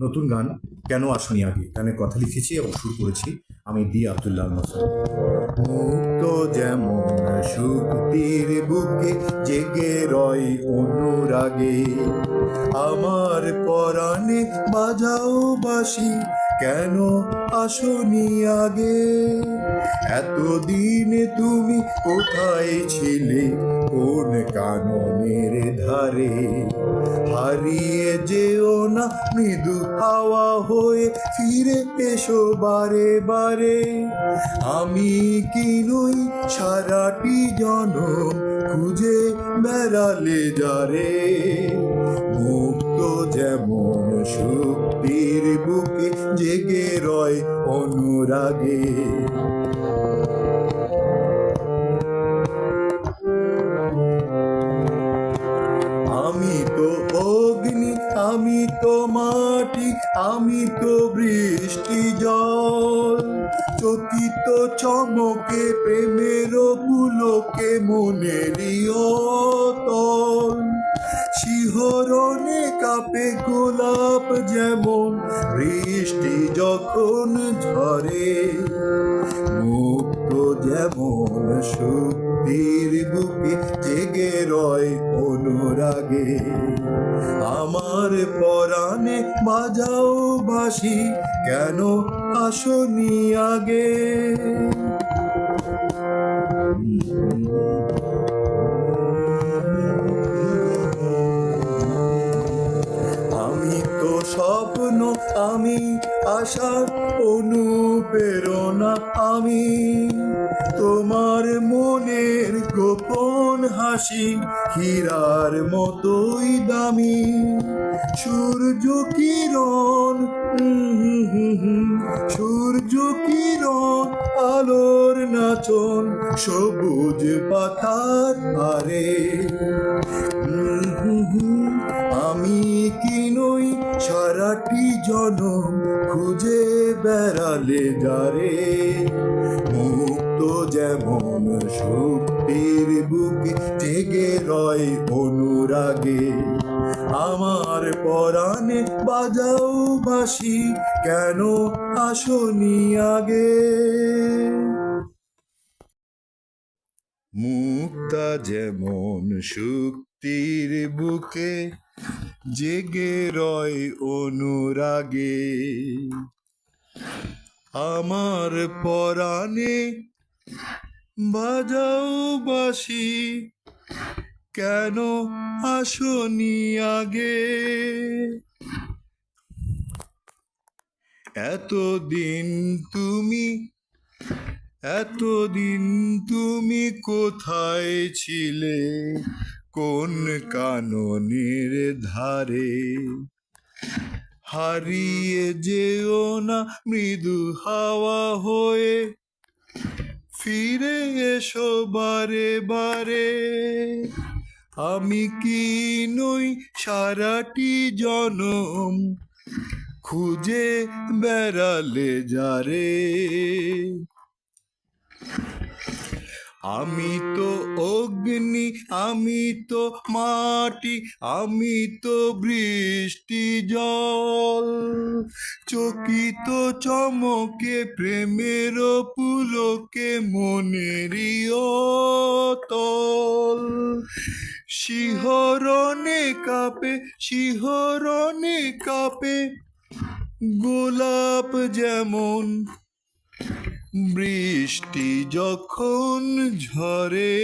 নতুন গান কেন আসনি আগে গানের কথা লিখেছি এবং শুরু করেছি আমি দি আবদুল্লাহ মুক্ত যেমন শুক্তির বুকে জেগে রয় অনুরাগে, আমার পরাণে বাজাও বাসি কেন আসনি আগে? এতদিন তুমি কোথায় ছিলে? কোন কাননের ধারে? হারিয়ে যেও না মৃদু হাওয়া হয়ে ফিরে এসো বারে বারে। আমি কি নই সারাটি জনম খুঁজে বেড়ালে যারে? শক্তির বুকে জেগে রয় অনুরাগে। আমি তো অগ্নি, আমি তো মাটি, আমি তো বৃষ্টি জল। চকিত চমকে, প্রেমের পুলকে মনেরই অতল শিহরণে কাপে গোলাপ যেমন বৃষ্টি যখন ঝরে, মুক্ত যেমন শক্তির বুকে জেগে রয় অনুরাগে। আমার পরাণে বাজাও বাসি কেন আসনি আগে? আশার অনুপ্রেরণা আমি। তোমার মনের গোপন হাসি হীরার মতোই দামি। সূর্য কিরণ সূর্য কিরণ, আলোর নাচন, সবুজ পাতার আরে কি নই, সারাটি জনম খুঁজে বেড়ালে যারে। মুক্ত যেমন শক্তির বুকে, জেগে রয় অনুরাগে। আমার পরাণে বাজাও বাসি কেন আসনি আগে? মুক্তা যেমন শক্তির বুকে জেগে রয় অনুরাগে। আমার পরাণে বাজাও বাসি কেন আসনি আগে? এতদিন তুমি এতদিন তুমি কোথায় ছিলে? কোন কাননের ধারে? হারিয়ে যেও না মৃদু হাওয়া হয়ে। ফিরে এসো বারে বারে। আমি কি নই সারাটি জনম? খুঁজে বেড়ালে যারে। আমি তো অগ্নি, আমি তো মাটি, আমি তো বৃষ্টি জল। চকিত চমকে, প্রেমের পুলকে মনেরই তল শিহরণে কাপে শিহরণে কাপে, গোলাপ যেমন বৃষ্টি যখন ঝরে